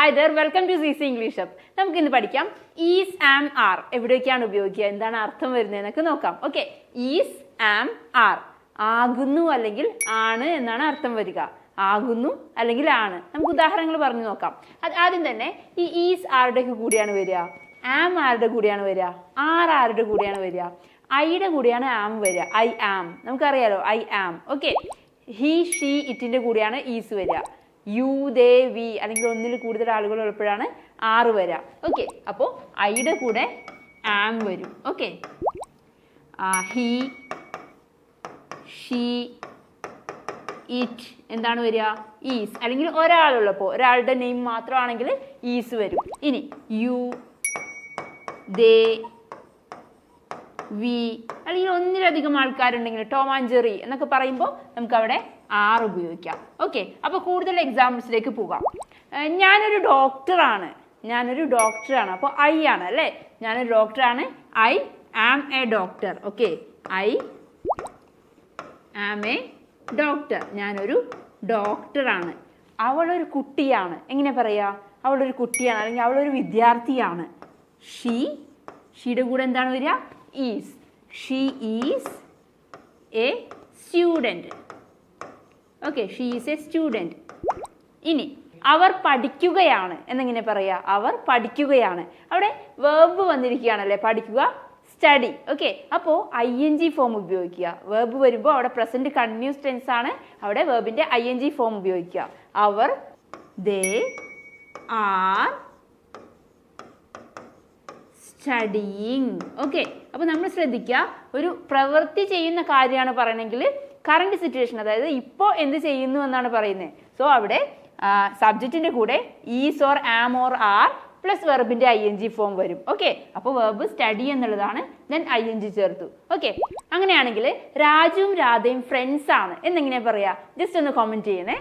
Hi there welcome to C C English app നമുക്ക് ഇന്ന് പഠിക്കാം. ഈസ് ആം ആർ എവിടെയൊക്കെയാണ് ഉപയോഗിക്കുക? എന്താണ് അർത്ഥം വരുന്നതെന്നൊക്കെ നോക്കാം. ഓക്കെ ഈസ് ആം ആർ ആകുന്നു അല്ലെങ്കിൽ ആണ് എന്നാണ് അർത്ഥം വരിക. ആകുന്നു അല്ലെങ്കിൽ ആണ്. നമുക്ക് ഉദാഹരണങ്ങൾ പറഞ്ഞു നോക്കാം. അത് ആദ്യം തന്നെ ഈ ഈസ് ആരുടെ ഒക്കെ കൂടിയാണ് വരിക? ആം ആരുടെ കൂടിയാണ് വരിക? ആർ ആരുടെ കൂടിയാണ് വരിക? ഐയുടെ കൂടിയാണ് ആം വരിക. ഐ ആം നമുക്കറിയാലോ I am okay he she ഇറ്റിന്റെ കൂടിയാണ് ഈസ് വരിക. യു ദേ വി അല്ലെങ്കിൽ ഒന്നിൽ കൂടുതൽ ആളുകൾ ഉള്ളപ്പോഴാണ് ആറ് വരിക ഓക്കെ അപ്പോൾ ഐയുടെ കൂടെ ആം വരും. ഓക്കെ ഹി ഷീ ഇറ്റ് എന്താണ് വരിക? ഈസ് അല്ലെങ്കിൽ ഒരാളുള്ളപ്പോൾ ഒരാളുടെ നെയിം മാത്രമാണെങ്കിൽ ഈസ് വരും. ഇനി യു ദേ വി അല്ലെങ്കിൽ ഒന്നിലധികം ആൾക്കാരുണ്ടെങ്കിൽ ടോം ആൻഡ് ജെറി എന്നൊക്കെ പറയുമ്പോൾ നമുക്ക് അവിടെ ആർ ഉപയോഗിക്കാം. ഓക്കെ അപ്പോൾ കൂടുതൽ എക്സാമ്പിൾസിലേക്ക് പോകാം. ഞാനൊരു ഡോക്ടറാണ് ഞാനൊരു ഡോക്ടറാണ് അപ്പോൾ ഐ ആണ് അല്ലേ? ഞാനൊരു ഡോക്ടറാണ് I am a doctor okay I am a doctor ഞാനൊരു ഡോക്ടറാണ് അവളൊരു കുട്ടിയാണ്. എങ്ങനെ പറയാ? അവളൊരു കുട്ടിയാണ്. അല്ലെങ്കിൽ അവളൊരു വിദ്യാർത്ഥിയാണ്. ഷീ ഷീയുടെ കൂടെ എന്താണ് വരിക? Is she is a student okay she is a student ഇനി അവർ പഠിക്കുകയാണ് എന്നെങ്ങനെ പറയാ? അവർ പഠിക്കുകയാണ്. അവിടെ വേർബ് വന്നിരിക്കുകയാണല്ലേ? പഠിക്കുക സ്റ്റഡി ഓക്കെ അപ്പോൾ ഐ എൻ ജി ഫോം ഉപയോഗിക്കുക. വേർബ് വരുമ്പോൾ അവിടെ പ്രസന്റ് കണ്ടിന്യൂസ് ടെൻസ് ആണ്. അവിടെ വേർബിന്റെ ഐ എൻ ജി ഫോം ഉപയോഗിക്കുക. അവർ ദേ ആർ സ്റ്റഡിയിങ് ഓക്കെ അപ്പോൾ നമ്മൾ ശ്രദ്ധിക്കുക ഒരു പ്രവൃത്തി ചെയ്യുന്ന കാര്യമാണ് പറയണമെങ്കിൽ കറണ്ട് സിറ്റുവേഷൻ അതായത് ഇപ്പോൾ എന്ത് ചെയ്യുന്നു എന്നാണ് പറയുന്നത് സോ അവിടെ സബ്ജക്റ്റിന്റെ കൂടെ is or am or are plus വെർബിന്റെ I N G form വരും. ഓക്കെ അപ്പോൾ വെർബ് സ്റ്റഡി എന്നുള്ളതാണ് ദെൻ ഐ എൻ ജി ചേർത്തു. ഓക്കെ അങ്ങനെയാണെങ്കിൽ രാജുവും രാധയും ഫ്രണ്ട്സ് ആണ്. എന്നെങ്ങനെ പറയാ? ജസ്റ്റ് ഒന്ന് കോമെന്റ് ചെയ്യണേ.